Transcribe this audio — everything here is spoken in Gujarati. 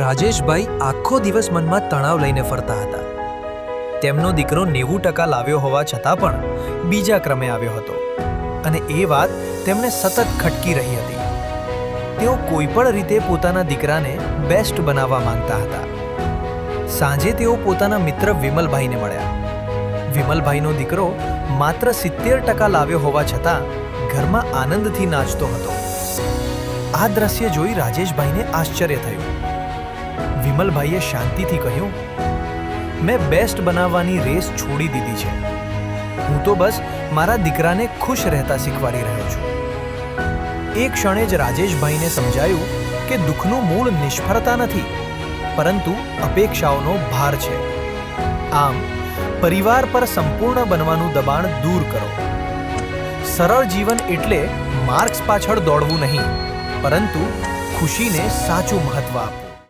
રાજેશભાઈ આખો દિવસ મનમાં તણાવ લઈને ફરતા હતા. તેમનો દીકરો નેવું ટકા લાવ્યો હોવા છતાં પણ બીજા ક્રમે આવ્યો હતો. અને એ વાત તેમને સતત ખટકી રહી હતી. તેઓ કોઈ પણ રીતે પોતાના દીકરાને બેસ્ટ બનાવવા માંગતા હતા. સાંજે તેઓ પોતાના મિત્ર વિમલભાઈને મળ્યા. વિમલભાઈનો દીકરો માત્ર સિત્તેર ટકા લાવ્યો હોવા છતાં ઘરમાં આનંદથી નાચતો હતો. આ દ્રશ્ય જોઈ રાજેશભાઈને આશ્ચર્ય થયું. વિમલભાઈએ શાંતિથી કહ્યું, મેં બેસ્ટ બનાવવાની રેસ છોડી દીધી છે. હું તો બસ મારા દીકરાને ખુશ રહેતા શીખવાડી રહ્યો છું. એ ક્ષણે જ રાજેશભાઈને સમજાયું કે દુઃખનું મૂળ નિષ્ફળતા નથી, પરંતુ અપેક્ષાઓનો ભાર છે. આમ, પરિવાર પર સંપૂર્ણ બનવાનું દબાણ દૂર કરો. સરળ જીવન એટલે માર્ક્સ પાછળ દોડવું નહીં, પરંતુ ખુશીને સાચું મહત્વ આપવું.